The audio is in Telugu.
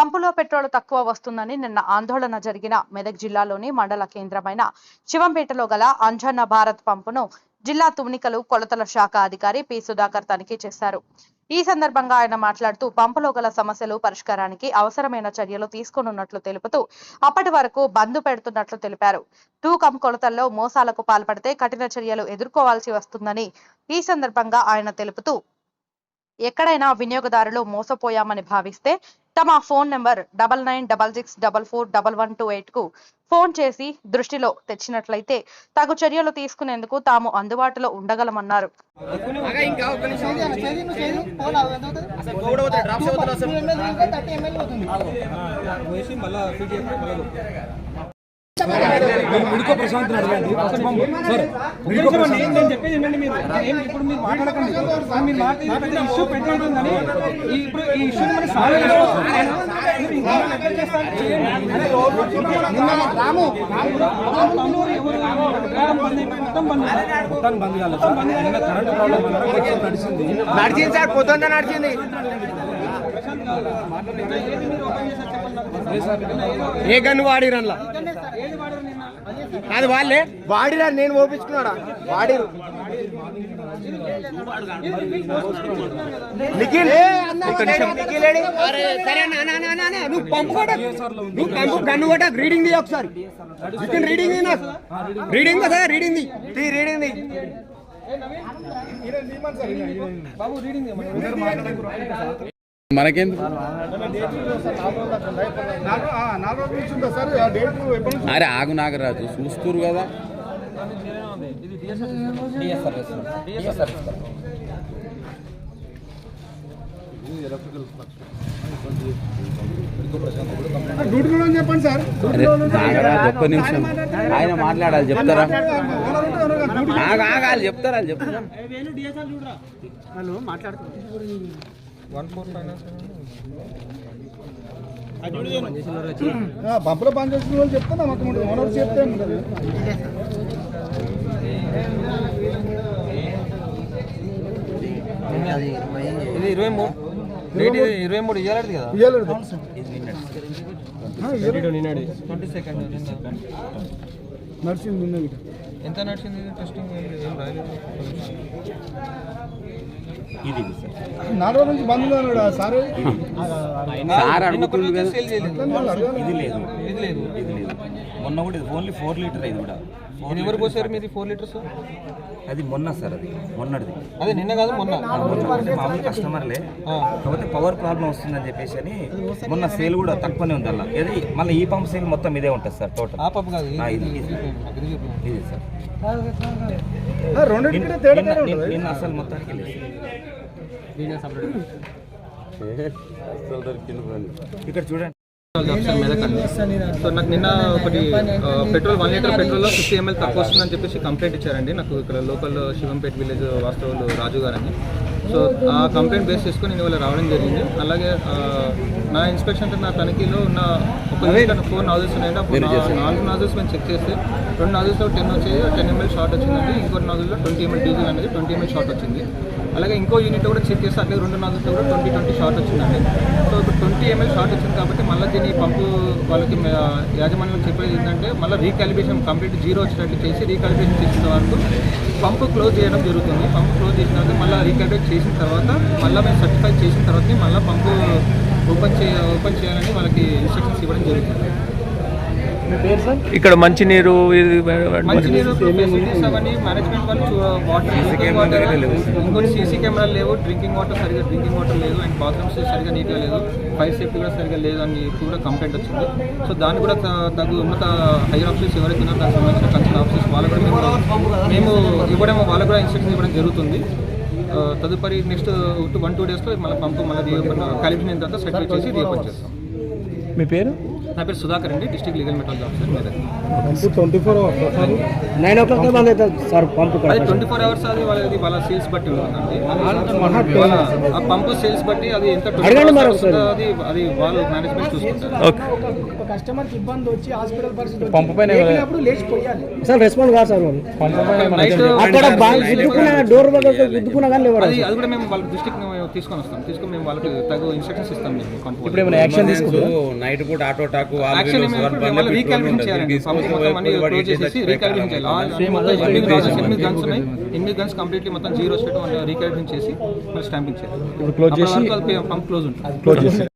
పంపులో పెట్రోల్ తక్కువ వస్తుందని నిన్న ఆందోళన జరిగిన మెదక్ జిల్లాలోని మండల కేంద్రమైన శివంపేటలో గల అంజన్న భారత్ పంపును జిల్లా తుమ్నికలు కొలతల శాఖ అధికారి పి సుధాకర్ తనిఖీ చేశారు. ఈ సందర్భంగా ఆయన మాట్లాడుతూ పంపులో గల సమస్యలు పరిష్కారానికి అవసరమైన చర్యలు తీసుకోనున్నట్లు తెలుపుతూ అప్పటి వరకు బంద్ పెడుతున్నట్లు తెలిపారు. తూకం కొలతల్లో మోసాలకు పాల్పడితే కఠిన చర్యలు ఎదుర్కోవాల్సి వస్తుందని ఈ సందర్భంగా ఆయన తెలుపుతూ ఎక్కడైనా వినియోగదారులు మోసపోయామని భావిస్తే తమ phone number double nine double six double four double one two ఎయిట్కు phone చేసి దృష్టిలో తెచ్చినట్లయితే తగు చర్యలు తీసుకునేందుకు తాము అందుబాటులో ఉండగలమన్నారు. ఉడుకో ప్రశాంత్ అడగండి ఫస్ట్ సార్ నేను చెప్పేది మీరు. ఏం ఇప్పుడు మీరు మాట్లాడకండి. మీరు ఇష్యూ ఇప్పుడు ఈ ఇష్యూ సాల్వ్ నడిచింది. నడిచింది సార్. ఏ గన్ను వాడిరన్లా? అది వాళ్ళే. వాడిరా నేను ఓపించుకున్నాడా? వాడిరు. నిఖిల్. సరే నువ్వు పంపు కూడా నువ్వు పంపు గన్ను కూడా రీడింగ్ ది ఒకసారి. నిఖిల్ రీడింగ్ ది నాకు. రీడింగ్ కదా రీడింగ్ ది. తీ రీడింగ్ ది. బాబు రీడింగ్. మనకెందుకు? అరే ఆగు నాగరాజు చూస్తురు కదా. చెప్పండి సార్ అరే నాగరాజు ఒక్క నిమిషం. ఆయన మాట్లాడాలి చెప్తారా? ఆగు ఆగాలి చెప్తారా చెప్తారా? పంపులో పని చేసిన వాళ్ళు చెప్తాను మాకు ఓనర్ చెప్తే ఇది ఇరవై మూడు. రేట్ ఇది ఇరవై మూడు ఇవ్వలేదు కదా? ట్వంటీ సెకండ్ నడిచింది. ఎంత నడిచింది టెస్టింగ్ ఏం రాయలేదు. నాలుగు నుంచి బంద్ అన్నాడు ఆ సార్ సార్ అడుగుతుంది కదా. సేల్ చేయలేదు ఇది లేదు. ఇది లేదు. ఇది లేదు. మొన్న కూడా ఇది ఓన్లీ ఫోర్ లీటర్ ఇది కూడా. ఇది ఎవరు పోసారు మీది ఫోర్ లీటర్స్ అది మొన్న సార్ అది మొన్నటిది. అదే నిన్న కాదు మొన్న. మామూలు కస్టమర్లే. కాకపోతే పవర్ ప్రాబ్లం వస్తుందని చెప్పేసి అని మొన్న సేల్ కూడా తక్కువనే ఉంది అలా. ఇది మళ్ళీ ఈ పంప్ సేల్ మొత్తం ఇదే ఉంటుంది సార్ టోటల్ ఆ పప్పు కాదు ఇది, సార్. నిన్న- అసలు మొత్తానికి లేదు. ఇక్కడ చూడండి. మీద సో నాకు నిన్న ఒకటి పెట్రోల్ వన్ లీటర్ పెట్రోల్లో ఫిఫ్టీ ఎంఎల్ తక్కువ వస్తుందని చెప్పేసి కంప్లైంట్ ఇచ్చారండి. నాకు ఇక్కడ లోకల్ శివంపేట్ విలేజ్ వాస్తవులు రాజు గారని సో ఆ కంప్లైంట్ బేస్ చేసుకొని నేను ఇవాళ రావడం జరిగింది. అలాగే నా ఇన్స్పెక్షన్ అంటే నా తనిఖీలో ఉన్న ఒక ఫోర్ నాజల్స్ అప్పుడు నా- నాలుగు నాజల్స్ మేము చెక్ చేస్తే రెండు నాజల్స్లో టెన్ వచ్చేది టెన్ ఎంఎల్ షార్ట్ వచ్చిందండి. ఇంకో నాజల్లో ట్వంటీ ఎంఎల్ డీజిల్ అనేది ట్వంటీ ఎంఎల్ షార్ట్ వచ్చింది. అలాగే ఇంకో యూనిట్ కూడా చెక్ చేస్తే అట్లే రెండు నాజల్స్లో కూడా ట్వంటీ ట్వంటీ షార్ట్ వచ్చిందండి. సో ఇప్పుడు ట్వంటీ ఎంఎల్ షార్ట్ వచ్చింది కాబట్టి మళ్ళీ దీన్ని పంపు వాళ్ళకి యాజమాన్యం చెప్పేది ఏంటంటే మళ్ళీ రీకాలిబ్రేషన్ కంప్లీట్ జీరో వచ్చినట్లు చేసి రీకాలిబ్రేషన్ చేసిన వరకు పంపు క్లోజ్ చేయడం జరుగుతుంది. పంపు క్లోజ్ చేసిన తర్వాత మళ్ళీ రీకాలిబ్రేట్ చేసిన తర్వాత మళ్ళీ మేము సర్టిఫై చేసిన తర్వాత మళ్ళీ పంపు ఓపెన్ చేయ ఓపెన్ చేయాలని వాళ్ళకి ఇన్స్ట్రక్షన్స్ ఇవ్వడం జరుగుతుంది. ఇక్కడ మంచినీరు మంచినీరు ఫెసిలిటీస్ అవన్నీ మేనేజ్మెంట్ వాళ్ళు చూ- వాటర్ ఇంకొన్ని సీసీ కెమెరాలు లేవు డ్రింకింగ్ వాటర్ సరిగా డ్రింకింగ్ వాటర్ లేదు అండ్ బాత్రూమ్స్ సరిగా నీట్గా లేదు ఫైర్ సేఫ్టీ కూడా సరిగా లేదు అని కూడా కంప్లైంట్ వచ్చింది. సో దాన్ని కూడా తగు ఉన్నత హైయర్ ఆఫీసర్స్ ఎవరైతే ఉన్నారో దానికి సంబంధించిన కన్సర్న్ ఆఫీసర్స్ వాళ్ళు కూడా మేము ఇవ్వడం వాళ్ళకు కూడా ఇన్స్ట్రక్షన్ ఇవ్వడం జరుగుతుంది. తదుపరి నెక్స్ట్ వన్ టూ డేస్లో మళ్ళీ పంపు మళ్ళీ రీఓపెన్ తర్వాత సెటిల్ చేసి రీఓపెన్ చేస్తాం. మీ పేరు? నా పేరు సుధాకర్ అండి district legal metrology officer Medak nine o'clock బంద్ అవుతుంది సార్ పంపు అది ట్వంటీ ఫోర్ అవర్స్ అది వాళ్ళది వాళ్ళ సేల్స్ బట్టి ఉంటుందండి. పంపు సేల్స్ బట్టి అది ఎంత 24 అడగండి మరి hours ఒకసారి. ఉంటుందో అది అది వాళ్ళు మేనేజ్మెంట్ చూసుకుంటారు. కస్టమర్కి ఇబ్బంది వచ్చి హాస్పిటల్ పరిస్థితి పంపు పైన లేచిపోయాలి. సార్ రెస్పాండ్ కాదు సార్ అక్కడ డోర్ దగ్గర గుద్దుకున్నా కానీ అది కూడా మేము వాళ్ళ డిస్ట్రిక్ట్ తీసుకొని వస్తాం. తీసుకొని మేము వాళ్ళకి తగు ఇన్స్ట్రక్షన్స్ ఇస్తాం మేము ఇప్పుడు ఏమైనా యాక్షన్ తీసుకుంటారు? నైట్ పూట ఆటో మొత్తం ఎనిమిది గన్స్ కంప్లీట్లీ మొత్తం జీరో స్టేట్ రీకాలిబ్రేషన్ చేసి స్టాంపింగ్ చేయాలి క్లోజ్ చేసి పంప్ క్లోజ్ ఉంటుంది.